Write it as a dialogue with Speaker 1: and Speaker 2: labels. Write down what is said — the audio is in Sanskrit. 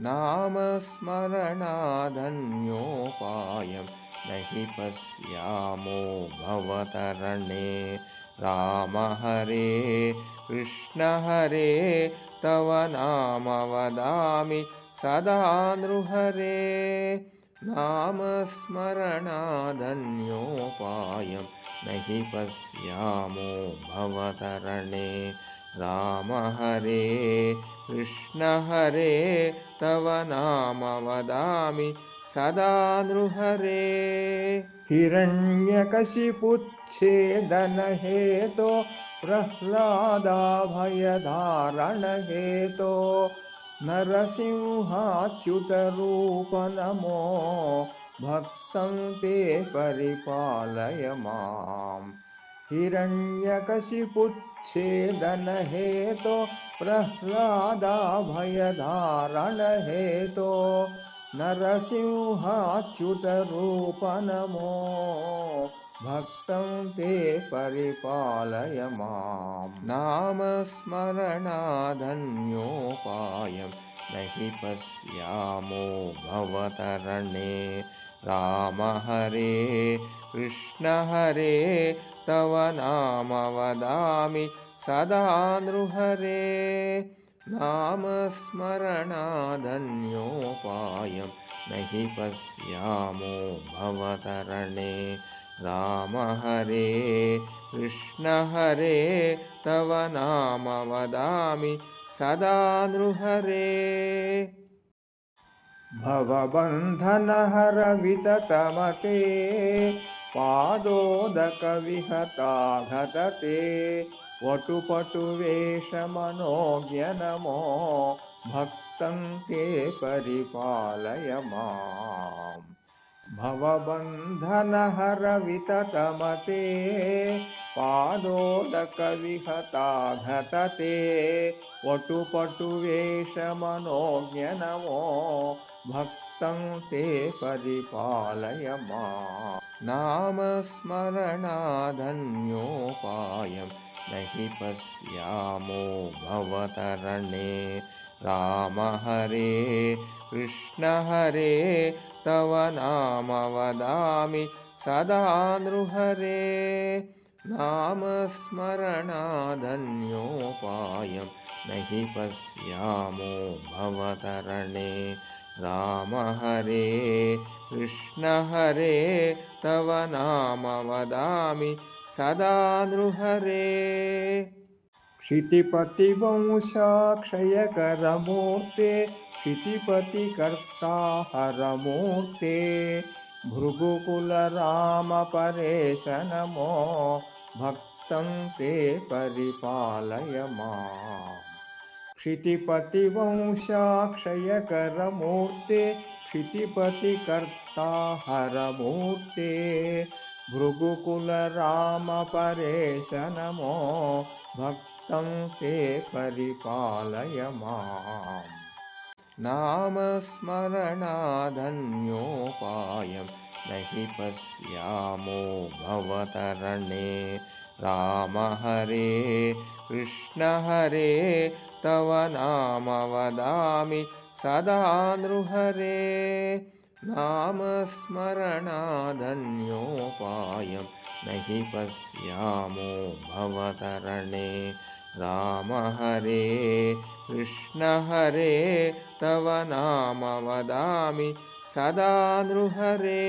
Speaker 1: नामस्मरणाधन्योपायं न हि पश्यामो भवतरणे। राम हरे कृष्ण हरे तव नाम वदामि सदा नृहरे। नामस्मरणाधन्योपायं न हि पश्यामो भवतरणे राम हरे कृष्ण हरे तव नाम वदामि सदा नृहरे हिरण्यकशिपुच्छेदनहेतो प्रह्लादाभयधारणहेतो नरसिंहाच्युतरूपनमो भक्तं ते परिपालय माम् हिरण्यकशिपुच्छेदनहेतो प्रह्लादाभयधारणहेतो नरसिंहाच्युतरूपनमो भक्तं ते परिपालय मां नामस्मरणाधन्योपायं न हि पश्यामो भवतरणे राम हरे कृष्ण हरे तव नाम वदामि सदा नृहरे। नामस्मरणाधन्योपायं न हि पश्यामो भवतरणे राम हरे कृष्ण हरे तव नाम वदामि सदा नृहरे। भवबन्धनहर विततमते पादोदकविहता घतते वटुपटुवेषमनोज्ञनमो भक्तं ते परिपालय माम् भवबन्धनहर विततमते पादोदकविहता घतते वटुपटुवेषमनोज्ञनमो भक्तं ते परिपालय मा। नामस्मरणाधन्योपायं न हि पश्यामो भवतरणे राम हरे कृष्ण हरे तव नाम वदामि सदा नृहरे। नामस्मरणाधन्योपायं न हि पश्यामो भवतरणे। राम हरे कृष्ण हरे तव नाम वदामि सदा नृहरे क्षितिपतिवंशाक्षयकरमूर्ते, क्षितिपतिकर्ता हरमूर्ते भृगुकुलरामपरेश नमो भक्तं ते परिपालय माम्। क्षितिपतिवंशाक्षयकरमूर्ते, क्षितिपतिकर्ता हरमूर्ते भृगुकुलरामपरेश नमो भक्तं ते परिपालय माम्। नामस्मरणाधन्योपायं न हि पश्यामो भवतरणे। राम हरे कृष्ण हरे तव नाम वदामि सदा नृहरे। नामस्मरणाधन्योपायं न हि पश्यामो भवतरणे राम हरे कृष्ण हरे तव नाम वदामि सदा नृहरे